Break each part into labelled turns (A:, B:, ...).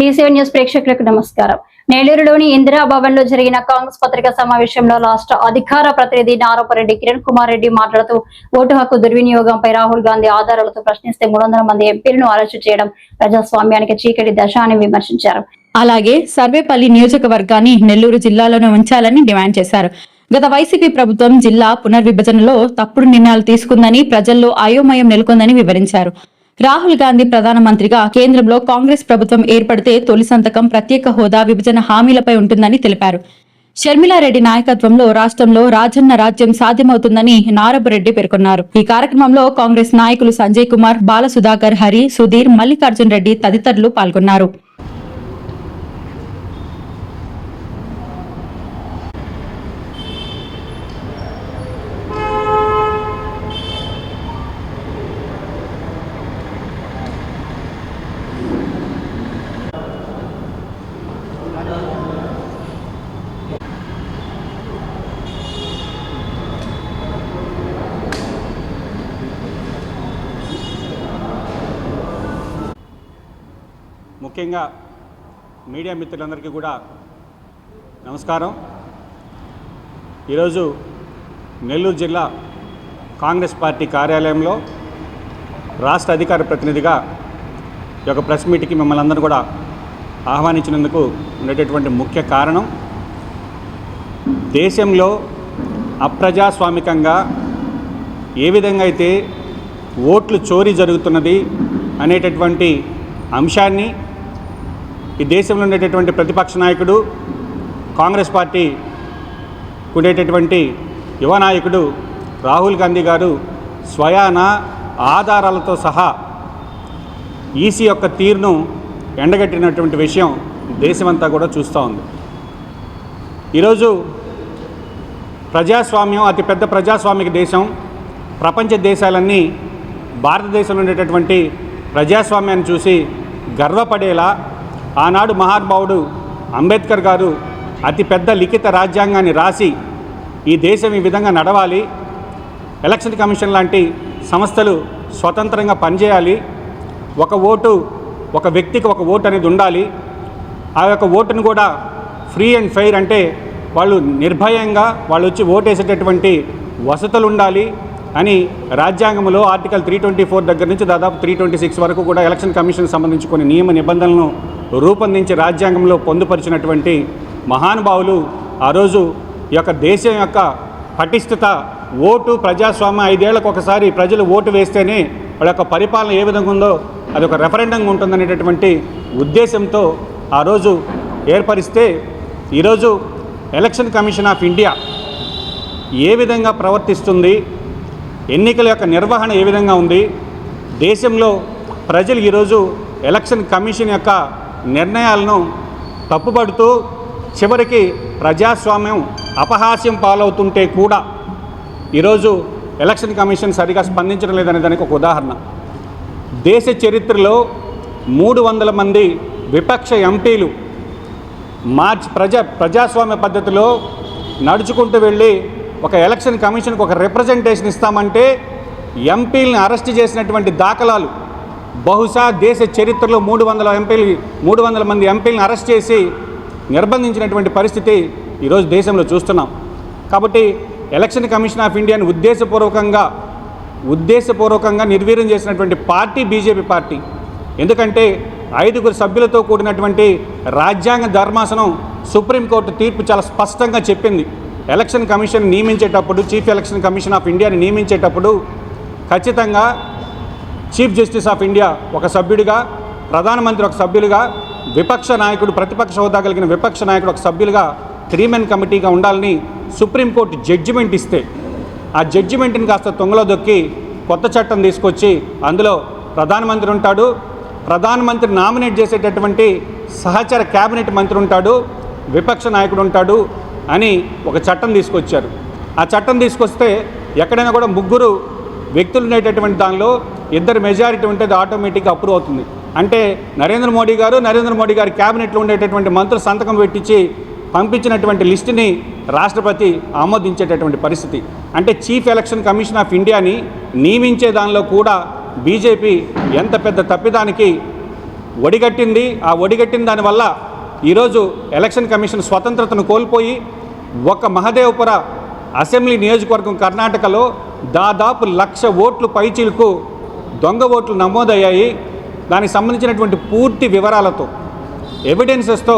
A: డీసీవీ news ప్రేక్షకులకు నమస్కారం. నెల్లూరులోని ఇందిరా భవన్లో జరిగిన కాంగ్రెస్ పత్రికా సమావేశంలో రాష్ట్ర అధికార ప్రతినిధి నారపరెడ్డి కిరణ్ కుమార్ రెడ్డి మాట్లాడుతూ ఓటు హక్కు దుర్వినియోగంపై రాహుల్ గాంధీ ఆధారాలతో ప్రశ్నిస్తే మూడు మంది ఎంపీలను అరెస్టు చేయడం ప్రజాస్వామ్యానికి చీకటి దశ అని విమర్శించారు.
B: అలాగే సర్వేపల్లి నియోజకవర్గాన్ని నెల్లూరు జిల్లాలోనే ఉంచాలని డిమాండ్ చేశారు. గత వైసీపీ ప్రభుత్వం జిల్లా పునర్విభజనలో తప్పుడు నిర్ణయాలు తీసుకుందని ప్రజల్లో అయోమయం నెలకొందని వివరించారు. రాహుల్ గాంధీ ప్రధానమంత్రిగా కేంద్రంలో కాంగ్రెస్ ప్రభుత్వం ఏర్పడితే తొలి సంతకం ప్రత్యేక హోదా విభజన హామీలపై ఉంటుందని తెలిపారు. షర్మిలారెడ్డి నాయకత్వంలో రాష్ట్రంలో రాజన్న రాజ్యం సాధ్యమవుతుందని నారబరెడ్డి పేర్కొన్నారు. ఈ కార్యక్రమంలో కాంగ్రెస్ నాయకులు సంజయ్ కుమార్ బాల సుధాకర్ హరి సుధీర్ మల్లికార్జున్ రెడ్డి తదితరులు పాల్గొన్నారు.
C: ముఖ్యంగా మీడియా మిత్రులందరికీ కూడా నమస్కారం. ఈరోజు నెల్లూరు జిల్లా కాంగ్రెస్ పార్టీ కార్యాలయంలో రాష్ట్ర అధికార ప్రతినిధిగా ఈ యొక్క ప్రెస్ మీట్కి మిమ్మల్ని అందరూ కూడా ఆహ్వానించినందుకు ఉండేటటువంటి ముఖ్య కారణం దేశంలో అప్రజాస్వామికంగా ఏ విధంగా అయితే ఓట్లు చోరీ జరుగుతున్నది అనేటటువంటి అంశాన్ని ఈ దేశంలో ఉండేటటువంటి ప్రతిపక్ష నాయకుడు కాంగ్రెస్ పార్టీ ఉండేటటువంటి యువ నాయకుడు రాహుల్ గాంధీ గారు స్వయాన ఆధారాలతో సహా ఈసీ యొక్క తీరును ఎండగట్టినటువంటి విషయం దేశమంతా కూడా చూస్తూ ఉంది. ఈరోజు ప్రజాస్వామ్యం అతిపెద్ద ప్రజాస్వామిక దేశం ప్రపంచ దేశాలన్నీ భారతదేశంలో ఉండేటటువంటి ప్రజాస్వామ్యాన్ని చూసి గర్వపడేలా ఆనాడు మహానుభావుడు అంబేద్కర్ గారు అతిపెద్ద లిఖిత రాజ్యాంగాన్ని రాసి ఈ దేశం ఈ విధంగా నడవాలి. ఎలక్షన్ కమిషన్ లాంటి సంస్థలు స్వతంత్రంగా పనిచేయాలి. ఒక ఓటు ఒక వ్యక్తికి ఒక ఓటు అనేది ఉండాలి. ఆ యొక్క ఓటును కూడా ఫ్రీ అండ్ ఫెయిర్ అంటే వాళ్ళు నిర్భయంగా వాళ్ళు వచ్చి ఓటేసేటటువంటి వసతులు ఉండాలి అని రాజ్యాంగంలో ఆర్టికల్ త్రీ ట్వంటీ ఫోర్ దగ్గర నుంచి దాదాపు త్రీ ట్వంటీ సిక్స్ వరకు కూడా ఎలక్షన్ కమిషన్ సంబంధించి కొన్ని నియమ నిబంధనలను రూపొందించి రాజ్యాంగంలో పొందుపరిచినటువంటి మహానుభావులు ఆ రోజు ఈ యొక్క దేశం యొక్క పటిష్టత ఓటు ప్రజాస్వామ్య ఐదేళ్ళకు ఒకసారి ప్రజలు ఓటు వేస్తేనే వాళ్ళ యొక్క పరిపాలన ఏ విధంగా ఉందో అది ఒక రెఫరెండంగా ఉంటుందనేటటువంటి ఉద్దేశంతో ఆ రోజు ఏర్పరిస్తే ఈరోజు ఎలక్షన్ కమిషన్ ఆఫ్ ఇండియా ఏ విధంగా ప్రవర్తిస్తుంది ఎన్నికల యొక్క నిర్వహణ ఏ విధంగా ఉంది దేశంలో ప్రజలు ఈరోజు ఎలక్షన్ కమిషన్ యొక్క నిర్ణయాలను తప్పుపడుతూ చివరికి ప్రజాస్వామ్యం అపహాస్యం పాలవుతుంటే కూడా ఈరోజు ఎలక్షన్ కమిషన్ సరిగా స్పందించడం లేదనే దానికి ఒక ఉదాహరణ. దేశ చరిత్రలో మూడు వందల మంది విపక్ష ఎంపీలు మార్చ్ ప్రజా ప్రజాస్వామ్య పద్ధతిలో నడుచుకుంటూ వెళ్ళి ఒక ఎలక్షన్ కమిషన్కి ఒక రిప్రజెంటేషన్ ఇస్తామంటే ఎంపీలను అరెస్ట్ చేసినటువంటి దాఖలాలు బహుశా దేశ చరిత్రలో మూడు వందల ఎంపీలు మూడు వందల మంది ఎంపీలను అరెస్ట్ చేసి నిర్బంధించినటువంటి పరిస్థితి ఈరోజు దేశంలో చూస్తున్నాం. కాబట్టి ఎలక్షన్ కమిషన్ ఆఫ్ ఇండియాని ఉద్దేశపూర్వకంగా ఉద్దేశపూర్వకంగా నిర్వీర్యం చేసినటువంటి పార్టీ బీజేపీ పార్టీ. ఎందుకంటే ఐదుగురు సభ్యులతో కూడినటువంటి రాజ్యాంగ ధర్మాసనం సుప్రీంకోర్టు తీర్పు చాలా స్పష్టంగా చెప్పింది. ఎలక్షన్ కమిషన్ నియమించేటప్పుడు చీఫ్ ఎలక్షన్ కమిషన్ ఆఫ్ ఇండియాని నియమించేటప్పుడు ఖచ్చితంగా చీఫ్ జస్టిస్ ఆఫ్ ఇండియా ఒక సభ్యుడిగా ప్రధానమంత్రి ఒక సభ్యులుగా విపక్ష నాయకుడు ప్రతిపక్ష హోదా కలిగిన విపక్ష నాయకుడు ఒక సభ్యులుగా త్రీ మెన్ కమిటీగా ఉండాలని సుప్రీంకోర్టు జడ్జిమెంట్ ఇస్తే ఆ జడ్జిమెంట్ని కాస్త తొంగలో దొక్కి కొత్త చట్టం తీసుకొచ్చి అందులో ప్రధానమంత్రి ఉంటాడు. ప్రధానమంత్రి నామినేట్ చేసేటటువంటి సహచర క్యాబినెట్ మంత్రి ఉంటాడు విపక్ష నాయకుడు ఉంటాడు అని ఒక చట్టం తీసుకొచ్చారు. ఆ చట్టం తీసుకొస్తే ఎక్కడైనా కూడా ముగ్గురు వ్యక్తులు ఉండేటటువంటి దానిలో ఇద్దరు మెజారిటీ ఉంటే అది ఆటోమేటిక్గా అప్రూవ్ అవుతుంది. అంటే నరేంద్ర మోడీ గారు నరేంద్ర మోడీ గారి క్యాబినెట్లో ఉండేటటువంటి మంత్రులు సంతకం పెట్టించి పంపించినటువంటి లిస్టుని రాష్ట్రపతి ఆమోదించేటటువంటి పరిస్థితి. అంటే చీఫ్ ఎలక్షన్ కమిషన్ ఆఫ్ ఇండియాని నియమించే దానిలో కూడా బీజేపీ ఎంత పెద్ద తప్పిదానికి ఒడిగట్టింది. ఆ ఒడిగట్టిన దానివల్ల ఈరోజు ఎలక్షన్ కమిషన్ స్వతంత్రతను కోల్పోయి ఒక మహదేవపుర అసెంబ్లీ నియోజకవర్గం కర్ణాటకలో దాదాపు లక్ష ఓట్లు పైచీలకు దొంగ ఓట్లు నమోదయ్యాయి. దానికి సంబంధించినటువంటి పూర్తి వివరాలతో ఎవిడెన్సెస్తో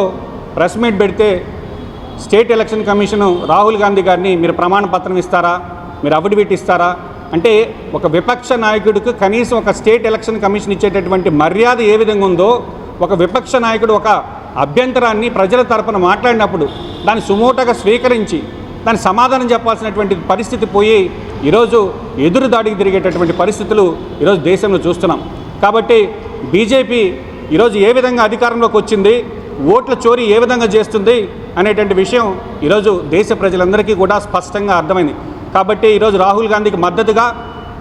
C: ప్రెస్ మీట్ పెడితే state election commission Rahul Gandhi గారిని మీరు ప్రమాణ పత్రం ఇస్తారా? మీరు అఫిడవిట్ ఇస్తారా? అంటే ఒక విపక్ష నాయకుడికి కనీసం ఒక స్టేట్ ఎలక్షన్ కమిషన్ ఇచ్చేటటువంటి మర్యాద ఏ విధంగా ఉందో ఒక విపక్ష నాయకుడు ఒక అభ్యంతరాన్ని ప్రజల తరపున మాట్లాడినప్పుడు దాన్ని సుమోటగా స్వీకరించి దాని సమాధానం చెప్పాల్సినటువంటి పరిస్థితి పోయి ఈరోజు ఎదురు దాడికి తిరిగేటటువంటి పరిస్థితులు ఈరోజు దేశంలో చూస్తున్నాం. కాబట్టి బీజేపీ ఈరోజు ఏ విధంగా అధికారంలోకి వచ్చింది ఓట్ల చోరీ ఏ విధంగా చేస్తుంది అనేటువంటి విషయం ఈరోజు దేశ ప్రజలందరికీ కూడా స్పష్టంగా అర్థమైంది. కాబట్టి ఈరోజు రాహుల్ గాంధీకి మద్దతుగా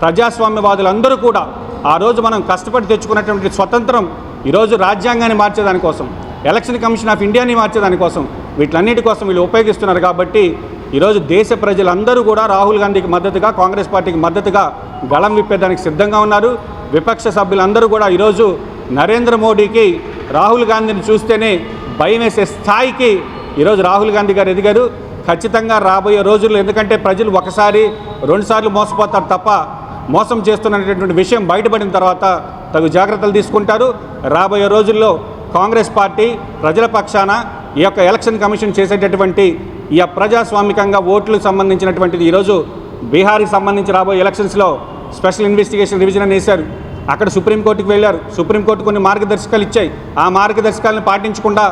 C: ప్రజాస్వామ్యవాదులందరూ కూడా ఆ రోజు మనం కష్టపడి తెచ్చుకున్నటువంటి స్వతంత్రం ఈరోజు రాజ్యాంగాన్ని మార్చేదానికోసం ఎలక్షన్ కమిషన్ ఆఫ్ ఇండియాని మార్చేదానికోసం వీటిలన్నిటి కోసం వీళ్ళు ఉపయోగిస్తున్నారు కాబట్టి ఈరోజు దేశ ప్రజలందరూ కూడా రాహుల్ గాంధీకి మద్దతుగా కాంగ్రెస్ పార్టీకి మద్దతుగా గళం విప్పేదానికి సిద్ధంగా ఉన్నారు. విపక్ష సభ్యులందరూ కూడా ఈరోజు నరేంద్ర మోడీకి రాహుల్ గాంధీని చూస్తేనే భయం వేసే స్థాయికి ఈరోజు రాహుల్ గాంధీ గారు ఎదిగారు. ఖచ్చితంగా రాబోయే రోజుల్లో ఎందుకంటే ప్రజలు ఒకసారి రెండుసార్లు మోసపోతారు తప్ప మోసం చేస్తున్నటువంటి విషయం బయటపడిన తర్వాత తగు జాగ్రత్తలు తీసుకుంటారు. రాబోయే రోజుల్లో కాంగ్రెస్ పార్టీ ప్రజల పక్షాన ఈ యొక్క ఎలక్షన్ కమిషన్ చేసేటటువంటి ఇక ప్రజాస్వామికంగా ఓట్లు సంబంధించినటువంటిది ఈరోజు బీహార్కి సంబంధించి రాబోయే ఎలక్షన్స్లో స్పెషల్ ఇన్వెస్టిగేషన్ రివిజన్ అని వేశారు. అక్కడ సుప్రీంకోర్టుకు వెళ్ళారు. సుప్రీంకోర్టు కొన్ని మార్గదర్శకాలు ఇచ్చాయి. ఆ మార్గదర్శకాలను పాటించకుండా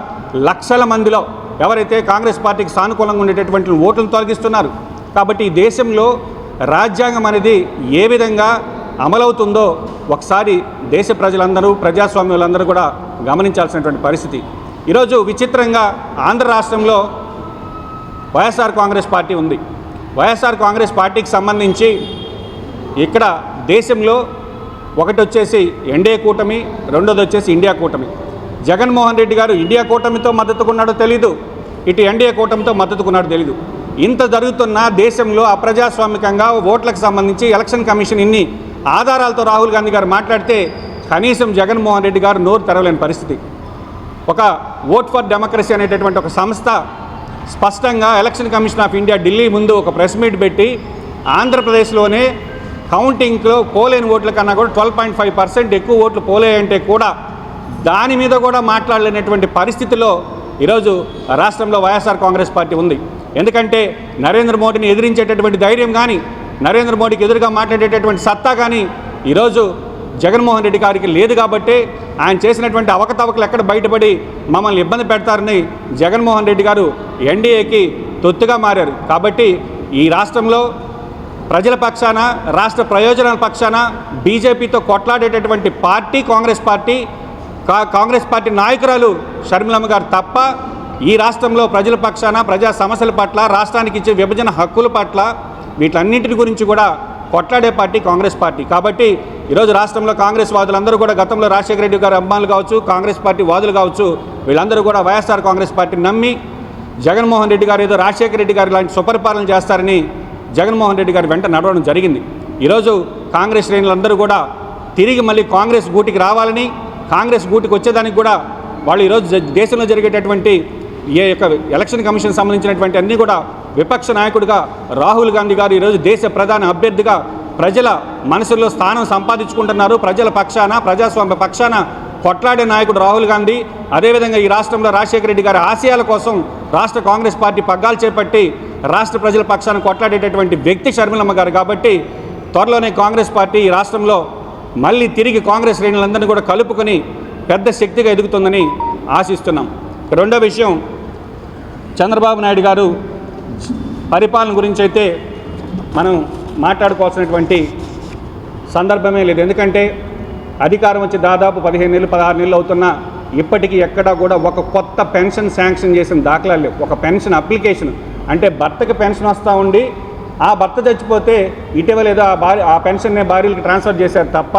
C: లక్షల మందిలో ఎవరైతే కాంగ్రెస్ పార్టీకి సానుకూలంగా ఉండేటటువంటి ఓట్లను తొలగిస్తున్నారు. కాబట్టి ఈ దేశంలో రాజ్యాంగం అనేది ఏ విధంగా అమలవుతుందో ఒకసారి దేశ ప్రజలందరూ ప్రజాస్వామ్యులందరూ కూడా గమనించాల్సినటువంటి పరిస్థితి. ఈరోజు విచిత్రంగా ఆంధ్ర రాష్ట్రంలో వైఎస్ఆర్ కాంగ్రెస్ పార్టీ ఉంది. వైఎస్ఆర్ కాంగ్రెస్ పార్టీకి సంబంధించి ఇక్కడ దేశంలో ఒకటి వచ్చేసి ఎన్డీఏ కూటమి రెండోది వచ్చేసి ఇండియా కూటమి. జగన్మోహన్ రెడ్డి గారు ఇండియా కూటమితో మద్దతుకున్నాడో తెలీదు ఇటు ఎన్డీఏ కూటమితో మద్దతుకున్నాడో తెలీదు. ఇంత జరుగుతున్న దేశంలో అప్రజాస్వామికంగా ఓట్లకు సంబంధించి ఎలక్షన్ కమిషన్ ఇన్ని ఆధారాలతో రాహుల్ గాంధీ గారు మాట్లాడితే కనీసం జగన్మోహన్ రెడ్డి గారు నోరు తెరవలేని పరిస్థితి. ఒక ఓట్ ఫర్ డెమోక్రసీ అనేటటువంటి ఒక సంస్థ స్పష్టంగా election commission of India Delhi ముందు ఒక ప్రెస్ మీట్ పెట్టి ఆంధ్రప్రదేశ్లోనే కౌంటింగ్లో పోలేని ఓట్ల కన్నా కూడా ట్వెల్వ్ పాయింట్ ఫైవ్ పర్సెంట్ ఎక్కువ ఓట్లు పోలేయంటే కూడా దాని మీద కూడా మాట్లాడలేనటువంటి పరిస్థితిలో ఈరోజు రాష్ట్రంలో వైఎస్ఆర్ కాంగ్రెస్ పార్టీ ఉంది. ఎందుకంటే నరేంద్ర మోడీని ఎదిరించేటటువంటి ధైర్యం కానీ నరేంద్ర మోడీకి ఎదురుగా మాట్లాడేటటువంటి సత్తా కానీ ఈరోజు జగన్మోహన్ రెడ్డి గారికి లేదు కాబట్టి ఆయన చేసినటువంటి అవకతవకలు ఎక్కడ బయటపడి మమ్మల్ని ఇబ్బంది పెడతారని జగన్మోహన్ రెడ్డి గారు ఎన్డీఏకి తొత్తుగా మారారు. కాబట్టి ఈ రాష్ట్రంలో ప్రజల పక్షాన రాష్ట్ర ప్రయోజనాల పక్షాన బీజేపీతో కొట్లాడేటటువంటి పార్టీ కాంగ్రెస్ పార్టీ కా కాంగ్రెస్ పార్టీ నాయకురాలు షర్మిలమ్మ గారు తప్ప ఈ రాష్ట్రంలో ప్రజల పక్షాన ప్రజా సమస్యల పట్ల రాష్ట్రానికి ఇచ్చే విభజన హక్కుల పట్ల వీటన్నింటిని గురించి కూడా కొట్లాడే పార్టీ కాంగ్రెస్ పార్టీ. కాబట్టి ఈరోజు రాష్ట్రంలో కాంగ్రెస్ వాదులందరూ కూడా గతంలో రాజశేఖర రెడ్డి గారు అమ్మాలు కావచ్చు కాంగ్రెస్ పార్టీ వాదులు కావచ్చు వీళ్ళందరూ కూడా వైఎస్ఆర్ కాంగ్రెస్ పార్టీని నమ్మి జగన్మోహన్ రెడ్డి గారు ఏదో రాజశేఖర రెడ్డి గారు లాంటి సుపరిపాలన చేస్తారని జగన్మోహన్ రెడ్డి గారి వెంట నడవడం జరిగింది. ఈరోజు కాంగ్రెస్ శ్రేణులందరూ కూడా తిరిగి మళ్ళీ కాంగ్రెస్ గూటికి రావాలని కాంగ్రెస్ గూటికి వచ్చేదానికి కూడా వాళ్ళు ఈరోజు దేశంలో జరిగేటటువంటి ఏ యొక్క ఎలక్షన్ కమిషన్ సంబంధించినటువంటి అన్నీ కూడా విపక్ష నాయకుడిగా రాహుల్ గాంధీ గారు ఈరోజు దేశ ప్రధాన అభ్యర్థిగా ప్రజల మనసుల్లో స్థానం సంపాదించుకుంటున్నారు. ప్రజల పక్షాన ప్రజాస్వామ్య పక్షాన కొట్లాడే నాయకుడు రాహుల్ గాంధీ. అదేవిధంగా ఈ రాష్ట్రంలో రాజశేఖర రెడ్డి గారి ఆశయాల కోసం రాష్ట్ర కాంగ్రెస్ పార్టీ పగ్గాలు చేపట్టి రాష్ట్ర ప్రజల పక్షాన కొట్లాడేటటువంటి వ్యక్తి షర్మిలమ్మ గారు కాబట్టి త్వరలోనే కాంగ్రెస్ పార్టీ ఈ రాష్ట్రంలో మళ్ళీ తిరిగి కాంగ్రెస్ శ్రేణులందరినీ కూడా కలుపుకొని పెద్ద శక్తిగా ఎదుగుతుందని ఆశిస్తున్నాం. రెండో విషయం చంద్రబాబు నాయుడు గారు పరిపాలన గురించి అయితే మనం మాట్లాడుకోవాల్సినటువంటి సందర్భమే లేదు. ఎందుకంటే అధికారం వచ్చి దాదాపు పదిహేను నెలలు పదహారు నెలలు అవుతున్నా ఇప్పటికీ ఎక్కడా కూడా ఒక కొత్త పెన్షన్ శాంక్షన్ చేసిన దాఖలాలు లేవు. ఒక పెన్షన్ అప్లికేషన్. అంటే భర్తకి పెన్షన్ వస్తూ ఉండి ఆ భర్త చచ్చిపోతే ఇటీవల ఏదో ఆ భార్య ఆ పెన్షన్నే భార్యలకు ట్రాన్స్ఫర్ చేశారు తప్ప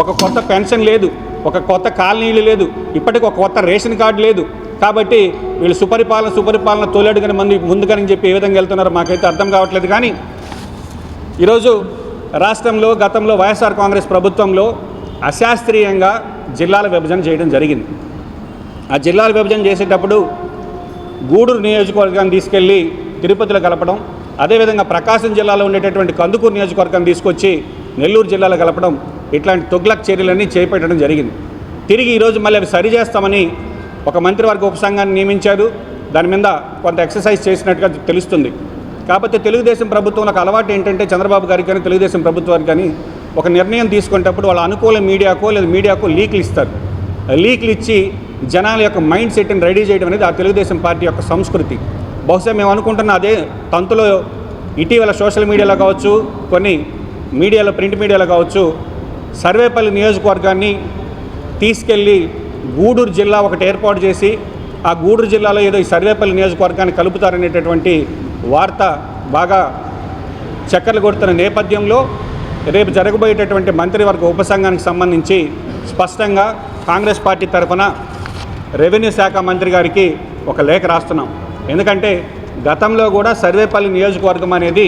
C: ఒక కొత్త పెన్షన్ లేదు. ఒక కొత్త కాలనీలు లేదు. ఇప్పటికి ఒక కొత్త రేషన్ కార్డు లేదు. కాబట్టి వీళ్ళు సుపరిపాలన సుపరిపాలన తోలేడుగని మంది ముందుకని చెప్పి ఏ విధంగా వెళ్తున్నారో మాకైతే అర్థం కావట్లేదు. కానీ ఈరోజు రాష్ట్రంలో గతంలో వైఎస్ఆర్ కాంగ్రెస్ ప్రభుత్వంలో అశాస్త్రీయంగా జిల్లాల విభజన చేయడం జరిగింది. ఆ జిల్లాల విభజన చేసేటప్పుడు గూడూరు నియోజకవర్గాన్ని తీసుకెళ్ళి తిరుపతిలో కలపడం అదేవిధంగా ప్రకాశం జిల్లాలో ఉండేటటువంటి కందుకూరు నియోజకవర్గాన్ని తీసుకొచ్చి నెల్లూరు జిల్లాలో కలపడం ఇట్లాంటి తొగ్లక్ చర్యలన్నీ చేపట్టడం జరిగింది. తిరిగి ఈరోజు మళ్ళీ అవి సరిచేస్తామని ఒక మంత్రివర్గ ఉపసంఘాన్ని నియమించారు. దాని మీద కొంత ఎక్సర్సైజ్ చేసినట్టుగా తెలుస్తుంది. కాకపోతే తెలుగుదేశం ప్రభుత్వంలో అలవాటు ఏంటంటే చంద్రబాబు గారికి కానీ తెలుగుదేశం ప్రభుత్వానికి కానీ ఒక నిర్ణయం తీసుకునేటప్పుడు వాళ్ళ అనుకూల మీడియాకో లేదా మీడియాకో లీక్లు ఇస్తారు. లీక్లు ఇచ్చి జనాల యొక్క మైండ్ సెట్ని రెడీ చేయడం అనేది ఆ తెలుగుదేశం పార్టీ యొక్క సంస్కృతి. బహుశా మేము అనుకుంటున్న అదే తంతులో ఇటీవల సోషల్ మీడియాలో కావచ్చు కొన్ని మీడియాలో ప్రింట్ మీడియాలో కావచ్చు సర్వేపల్లి నియోజకవర్గాన్ని తీసుకెళ్ళి గూడూరు జిల్లా ఒకటి ఏర్పాటు చేసి ఆ గూడూరు జిల్లాలో ఏదో ఈ సర్వేపల్లి నియోజకవర్గాన్ని కలుపుతారనేటటువంటి వార్త బాగా చక్కర్లు కొడుతున్న నేపథ్యంలో రేపు జరగబోయేటటువంటి మంత్రివర్గ ఉపసంఘానికి సంబంధించి స్పష్టంగా కాంగ్రెస్ పార్టీ తరఫున రెవెన్యూ శాఖ మంత్రి గారికి ఒక లేఖ రాస్తున్నాం. ఎందుకంటే గతంలో కూడా సర్వేపల్లి నియోజకవర్గం అనేది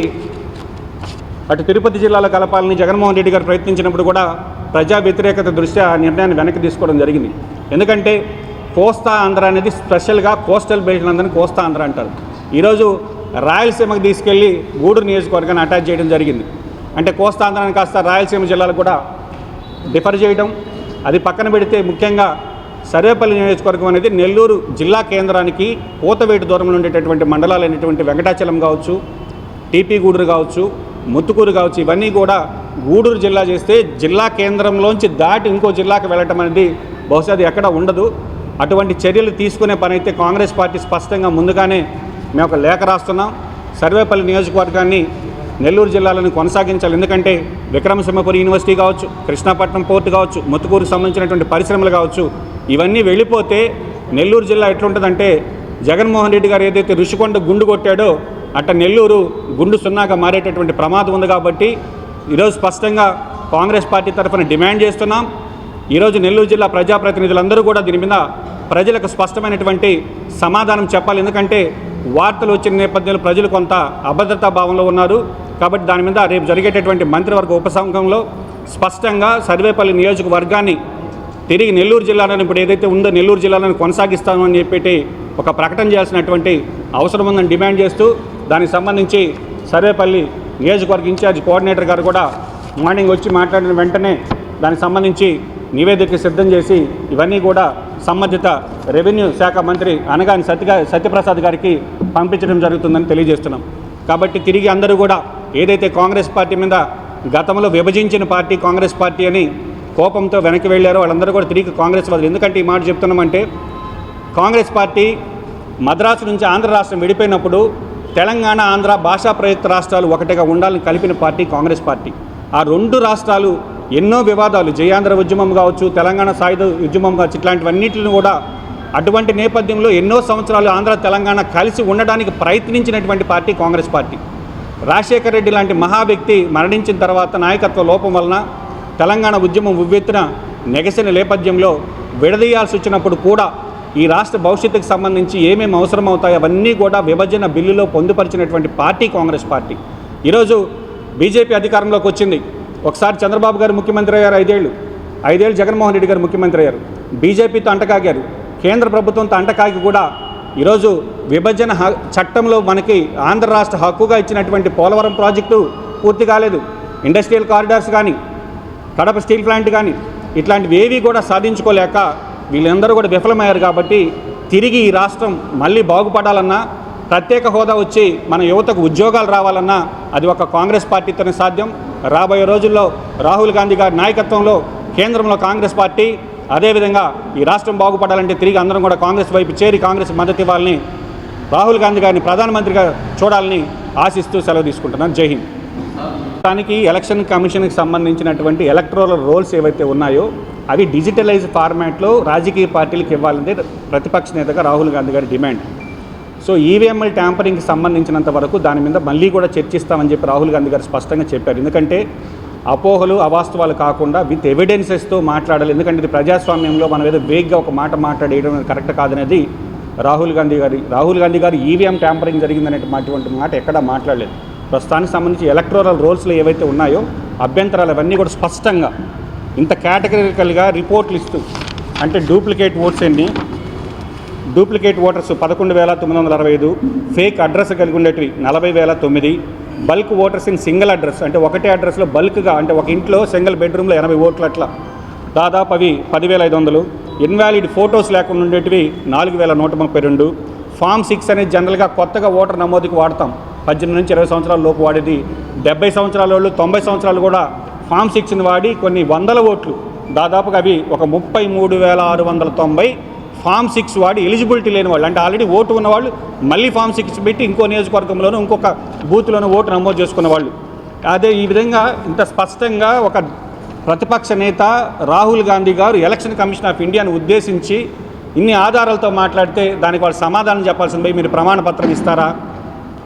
C: అటు తిరుపతి జిల్లాలో కలపాలని జగన్మోహన్ రెడ్డి గారు ప్రయత్నించినప్పుడు కూడా ప్రజా వ్యతిరేకత దృష్ట్యా ఆ నిర్ణయాన్ని వెనక్కి తీసుకోవడం జరిగింది. ఎందుకంటే కోస్తా ఆంధ్ర అనేది స్పెషల్గా కోస్టల్ బెల్ట్ అందరినీ కోస్తా ఆంధ్ర అంటారు. ఈరోజు రాయలసీమకు తీసుకెళ్ళి గూడూరు నియోజకవర్గాన్ని అటాచ్ చేయడం జరిగింది. అంటే కోస్తా ఆంధ్రాన్ని కాస్త రాయలసీమ జిల్లాలు కూడా డిఫర్ చేయడం అది పక్కన పెడితే ముఖ్యంగా సర్వేపల్లి నియోజకవర్గం అనేది నెల్లూరు జిల్లా కేంద్రానికి కోతవేటు దూరంలో ఉండేటటువంటి మండలాలు అయినటువంటి వెంకటాచలం కావచ్చు టీపీ గూడూరు కావచ్చు ముత్తుకూరు కావచ్చు ఇవన్నీ కూడా గూడూరు జిల్లా చేస్తే జిల్లా కేంద్రంలోంచి దాటి ఇంకో జిల్లాకు వెళ్ళటం అనేది బహుశా అది ఎక్కడ ఉండదు. అటువంటి చర్యలు తీసుకునే పని అయితే కాంగ్రెస్ పార్టీ స్పష్టంగా ముందుగానే మేము ఒక లేఖ రాస్తున్నాం. సర్వేపల్లి నియోజకవర్గాన్ని నెల్లూరు జిల్లాలను కొనసాగించాలి. ఎందుకంటే విక్రమసింహపురి యూనివర్సిటీ కావచ్చు కృష్ణాపట్నం పోర్టు కావచ్చు ముత్తుకూరుకు సంబంధించినటువంటి పరిశ్రమలు కావచ్చు ఇవన్నీ వెళ్ళిపోతే నెల్లూరు జిల్లా ఎట్లుంటుందంటే జగన్మోహన్ రెడ్డి గారు ఏదైతే రుషికొండ గుండు కొట్టాడో అట్ట నెల్లూరు గుండు సున్నాగా మారేటటువంటి ప్రమాదం ఉంది కాబట్టి ఈరోజు స్పష్టంగా కాంగ్రెస్ పార్టీ తరఫున డిమాండ్ చేస్తున్నాం. ఈరోజు నెల్లూరు జిల్లా ప్రజాప్రతినిధులందరూ కూడా దీని మీద ప్రజలకు స్పష్టమైనటువంటి సమాధానం చెప్పాలి. ఎందుకంటే వార్తలు వచ్చిన నేపథ్యంలో ప్రజలు కొంత అభద్రతా భావంలో ఉన్నారు. కాబట్టి దాని మీద రేపు జరిగేటటువంటి మంత్రివర్గ ఉపసంఘంలో స్పష్టంగా సర్వేపల్లి నియోజకవర్గాన్ని తిరిగి నెల్లూరు జిల్లాలో ఇప్పుడు ఏదైతే ఉందో నెల్లూరు జిల్లాలను కొనసాగిస్తాను అని చెప్పేటి ఒక ప్రకటన చేయాల్సినటువంటి అవసరం ఉందని డిమాండ్ చేస్తూ దానికి సంబంధించి సర్వేపల్లి నియోజకవర్గ ఇన్ఛార్జ్ కోఆర్డినేటర్ గారు కూడా మార్నింగ్ వచ్చి మాట్లాడిన వెంటనే దానికి సంబంధించి నివేదిక సిద్ధం చేసి ఇవన్నీ కూడా సంబంధిత రెవెన్యూ శాఖ మంత్రి అనగాని సత్య సత్యప్రసాద్ గారికి పంపించడం జరుగుతుందని తెలియజేస్తున్నాం. కాబట్టి తిరిగి అందరూ కూడా ఏదైతే కాంగ్రెస్ పార్టీ మీద గతంలో విభజించిన పార్టీ కాంగ్రెస్ పార్టీ అని కోపంతో వెనక్కి వెళ్ళారో వాళ్ళందరూ కూడా తిరిగి కాంగ్రెస్ వాళ్ళు ఎందుకంటే ఈ మాట చెప్తున్నామంటే కాంగ్రెస్ పార్టీ మద్రాసు నుంచి ఆంధ్ర రాష్ట్రం విడిపోయినప్పుడు తెలంగాణ ఆంధ్ర భాషా ప్రయుక్త రాష్ట్రాలు ఒకటిగా ఉండాలని కలిపిన పార్టీ కాంగ్రెస్ పార్టీ. ఆ రెండు రాష్ట్రాలు ఎన్నో వివాదాలు జయాంధ్ర ఉద్యమం కావచ్చు తెలంగాణ సాయుధ ఉద్యమం కావచ్చు ఇట్లాంటివన్నింటిని కూడా అటువంటి నేపథ్యంలో ఎన్నో సంవత్సరాలు ఆంధ్ర తెలంగాణ కలిసి ఉండడానికి ప్రయత్నించినటువంటి పార్టీ కాంగ్రెస్ పార్టీ. రాజశేఖర రెడ్డి లాంటి మహా వ్యక్తి మరణించిన తర్వాత నాయకత్వ లోపం వలన తెలంగాణ ఉద్యమం ఉవ్వెత్తున నెగసిన నేపథ్యంలో విడదీయాల్సి వచ్చినప్పుడు కూడా ఈ రాష్ట్ర భవిష్యత్తుకు సంబంధించి ఏమేమి అవసరమవుతాయో అవన్నీ కూడా విభజన బిల్లులో పొందుపరిచినటువంటి పార్టీ కాంగ్రెస్ పార్టీ. ఈరోజు బీజేపీ అధికారంలోకి వచ్చింది. ఒకసారి చంద్రబాబు గారు ముఖ్యమంత్రి అయ్యారు ఐదేళ్ళు. ఐదేళ్ళు జగన్మోహన్ రెడ్డి గారు ముఖ్యమంత్రి అయ్యారు. బీజేపీతో అంటకాగారు కేంద్ర ప్రభుత్వంతో అంటకాగి కూడా ఈరోజు విభజన హ- చట్టంలో మనకి ఆంధ్ర రాష్ట్ర హక్కుగా ఇచ్చినటువంటి పోలవరం ప్రాజెక్టు పూర్తి కాలేదు. ఇండస్ట్రియల్ కారిడార్స్ కానీ కడప స్టీల్ ప్లాంట్ కానీ ఇట్లాంటివి ఏవి కూడా సాధించుకోలేక వీళ్ళందరూ కూడా విఫలమయ్యారు కాబట్టి తిరిగి ఈ రాష్ట్రం మళ్ళీ బాగుపడాలన్నా ప్రత్యేక హోదా వచ్చి మన యువతకు ఉద్యోగాలు రావాలన్నా అది ఒక కాంగ్రెస్ పార్టీతోనే సాధ్యం. రాబోయే రోజుల్లో రాహుల్ గాంధీ గారి నాయకత్వంలో కేంద్రంలో కాంగ్రెస్ పార్టీ అదేవిధంగా ఈ రాష్ట్రం బాగుపడాలంటే తిరిగి అందరం కూడా కాంగ్రెస్ వైపు చేరి కాంగ్రెస్ మద్దతు ఇవ్వాలని రాహుల్ గాంధీ గారిని ప్రధానమంత్రిగా చూడాలని ఆశిస్తూ సెలవు తీసుకుంటున్నాను. జై హింద్. దానికి ఎలక్షన్ కమిషన్కి సంబంధించినటువంటి ఎలక్ట్రోల్ రోల్స్ ఏవైతే ఉన్నాయో అవి డిజిటలైజ్ ఫార్మాట్లో రాజకీయ పార్టీలకు ఇవ్వాలనేది ప్రతిపక్ష నేతగా రాహుల్ గాంధీ గారి డిమాండ్. సో ఈవీఎంఎల్ ట్యాంపరింగ్కి సంబంధించినంత వరకు దాని మీద మళ్ళీ కూడా చర్చిస్తామని చెప్పి రాహుల్ గాంధీ గారు స్పష్టంగా చెప్పారు. ఎందుకంటే అపోహలు అవాస్తవాలు కాకుండా విత్ ఎవిడెన్సెస్తో మాట్లాడాలి. ఎందుకంటే ఇది ప్రజాస్వామ్యంలో మనం ఏదో వేగ్గా ఒక మాట మాట్లాడేయడం కరెక్ట్ కాదనేది రాహుల్ గాంధీ గారి రాహుల్ గాంధీ గారు ఈవీఎం ట్యాంపరింగ్ జరిగిందనేటువంటి మాట ఎక్కడా మాట్లాడలేదు. ప్రస్తుతానికి సంబంధించి ఎలక్ట్రోరల్ రోల్స్లో ఏవైతే ఉన్నాయో అభ్యంతరాలు అవన్నీ కూడా స్పష్టంగా ఇంత కేటగిరికల్గా రిపోర్ట్లు ఇస్తూ అంటే డూప్లికేట్ ఓట్స్ ఎన్ని డూప్లికేట్ ఓటర్స్ పదకొండు వేల తొమ్మిది వందల అరవై ఐదు ఫేక్ అడ్రస్ కలిగి ఉండేటివి నలభై వేల తొమ్మిది bulk voters in single address అంటే ఒకటే అడ్రస్లో బల్క్గా అంటే ఒక ఇంట్లో సింగిల్ బెడ్రూమ్లో ఎనభై ఓట్లు అట్లా. దాదాపు అవి పదివేల ఐదు వందలు. ఇన్వాలిడ్ ఫొటోస్ లేకుండా ఉండేటివి నాలుగు వేల నూట ముప్పై రెండు. ఫామ్ సిక్స్ అనేది జనరల్గా కొత్తగా ఓటర్ నమోదుకి వాడతాం. పద్దెనిమిది నుంచి ఇరవై సంవత్సరాల లోపు వాడేది. డెబ్బై సంవత్సరాల వాళ్ళు తొంభై సంవత్సరాలు కూడా ఫామ్ సిక్స్ని వాడి కొన్ని వందల ఓట్లు. దాదాపుగా అవి ఒక ముప్పై మూడు వేల ఆరు వందల తొంభై ఫామ్ సిక్స్ వాడి ఎలిజిబిలిటీ లేని వాళ్ళు. అంటే ఆల్రెడీ ఓటు ఉన్నవాళ్ళు మళ్ళీ ఫామ్ సిక్స్ పెట్టి ఇంకో నియోజకవర్గంలోనూ ఇంకొక బూత్లోనూ ఓటు నమోదు చేసుకున్న వాళ్ళు. అదే ఈ విధంగా ఇంత స్పష్టంగా ఒక ప్రతిపక్ష నేత రాహుల్ గాంధీ గారు ఎలక్షన్ కమిషన్ ఆఫ్ ఇండియాను ఉద్దేశించి ఇన్ని ఆధారాలతో మాట్లాడితే దానికి వాళ్ళు సమాధానం చెప్పాల్సింది పోయి మీరు ప్రమాణ పత్రం ఇస్తారా?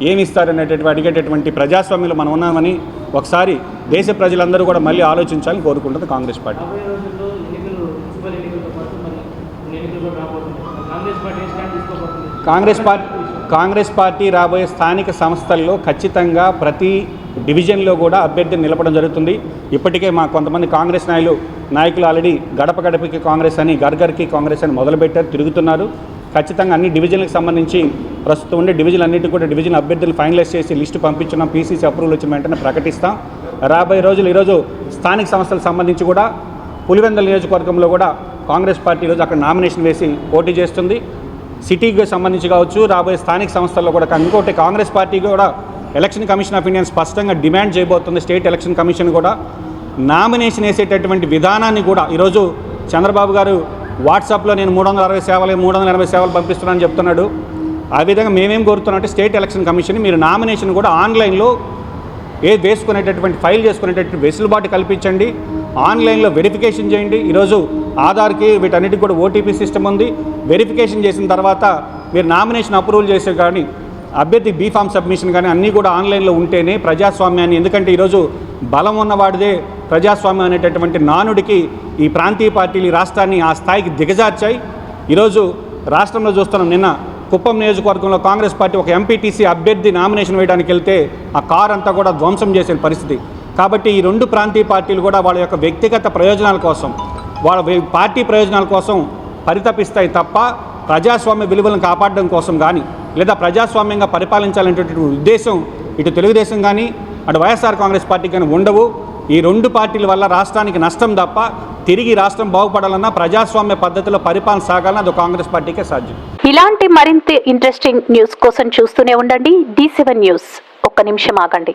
C: ఏమి ఇస్తారనేటటువంటి అడిగేటటువంటి ప్రజాస్వామ్యంలో మనం ఉన్నామని ఒకసారి దేశ ప్రజలందరూ కూడా మళ్ళీ ఆలోచించాలని కోరుకుంటుంది కాంగ్రెస్ పార్టీ
D: రాబోయే రోజుల్లో ఎన్నికలు మున్సిపల్ ఎన్నికలతో పాటు మరి కొన్ని ఎన్నికలు కూడా రాబోతున్నాయి కాంగ్రెస్ పార్టీ ఏ స్టాండ్ తీసుకోబోతుంది
C: కాంగ్రెస్ పార్టీ కాంగ్రెస్ పార్టీ రాబోయే స్థానిక సంస్థల్లో ఖచ్చితంగా ప్రతి డివిజన్లో కూడా అభ్యర్థిని నిలపడం జరుగుతుంది. ఇప్పటికే మా కొంతమంది కాంగ్రెస్ నాయకులు నాయకులు ఆల్రెడీ గడప గడపకి కాంగ్రెస్ అని గర్గర్కి కాంగ్రెస్ అని మొదలుపెట్టారు తిరుగుతున్నారు. ఖచ్చితంగా అన్ని డివిజన్లకు సంబంధించి ప్రస్తుతం ఉండే డివిజన్ అన్నిటి కూడా డివిజన్ అభ్యర్థులు ఫైనలైజ్ చేసి లిస్టు పంపించున్నాం. పీసీసీ అప్రూవల్ వచ్చిన వెంటనే ప్రకటిస్తాం. రాబోయే రోజులు ఈరోజు స్థానిక సంస్థలకు సంబంధించి కూడా పులివెందల నియోజకవర్గంలో కూడా కాంగ్రెస్ పార్టీ ఈరోజు అక్కడ నామినేషన్ వేసి పోటీ చేస్తుంది. సిటీకి సంబంధించి కావచ్చు రాబోయే స్థానిక సంస్థల్లో కూడా ఇంకోటి కాంగ్రెస్ పార్టీ కూడా ఎలక్షన్ కమిషన్ ఆఫ్ ఇండియా స్పష్టంగా డిమాండ్ చేయబోతుంది. స్టేట్ ఎలక్షన్ కమిషన్ కూడా నామినేషన్ వేసేటటువంటి విధానాన్ని కూడా ఈరోజు చంద్రబాబు గారు వాట్సాప్లో నేను మూడు వందల అరవై సేవలు మూడు వందల ఎనభై సేవలు పంపిస్తున్నానని చెప్తున్నాడు. ఆ విధంగా మేమేం కోరుతున్నామంటే స్టేట్ ఎలక్షన్ కమిషన్ మీరు నామినేషన్ కూడా ఆన్లైన్లో ఏ వేసుకునేటటువంటి ఫైల్ చేసుకునేటటువంటి వెసులుబాటు కల్పించండి. ఆన్లైన్లో వెరిఫికేషన్ చేయండి. ఈరోజు ఆధార్కి వీటన్నిటికి కూడా ఓటీపీ సిస్టమ్ ఉంది. వెరిఫికేషన్ చేసిన తర్వాత మీరు నామినేషన్ అప్రూవల్ చేసే కానీ అభ్యర్థి బీఫామ్ సబ్మిషన్ కానీ అన్నీ కూడా ఆన్లైన్లో ఉంటేనే ప్రజాస్వామ్యాన్ని ఎందుకంటే ఈరోజు బలం ఉన్నవాడిదే ప్రజాస్వామ్యం అనేటటువంటి నానుడికి ఈ ప్రాంతీయ పార్టీలు ఈ రాష్ట్రాన్ని ఆ స్థాయికి దిగజార్చాయి. ఈరోజు రాష్ట్రంలో చూస్తున్నాం నిన్న కుప్పం నియోజకవర్గంలో కాంగ్రెస్ పార్టీ ఒక ఎంపీటీసీ అభ్యర్థి నామినేషన్ వేయడానికి వెళ్తే ఆ కార్ అంతా కూడా ధ్వంసం చేసే పరిస్థితి. కాబట్టి ఈ రెండు ప్రాంతీయ పార్టీలు కూడా వాళ్ళ యొక్క వ్యక్తిగత ప్రయోజనాల కోసం వాళ్ళ పార్టీ ప్రయోజనాల కోసం పరితపిస్తాయి తప్ప ప్రజాస్వామ్య విలువలను కాపాడడం కోసం కానీ లేదా ప్రజాస్వామ్యంగా పరిపాలించాలనేటువంటి ఉద్దేశం ఇటు తెలుగుదేశం కానీ అటు వైఎస్ఆర్ కాంగ్రెస్ పార్టీ కానీ ఉండవు. ఈ రెండు పార్టీల వల్ల రాష్ట్రానికి నష్టం తప్ప తిరిగి రాష్ట్రం బాగుపడాలన్నా ప్రజాస్వామ్య పద్ధతిలో పరిపాలన సాగాలన్నా అది కాంగ్రెస్ పార్టీకే సాధ్యం.
E: ఇలాంటి మరింత ఇంట్రెస్టింగ్ న్యూస్ కోసం చూస్తూనే ఉండండి. డి సెవెన్ న్యూస్ ఒక్క నిమిషం ఆగండి.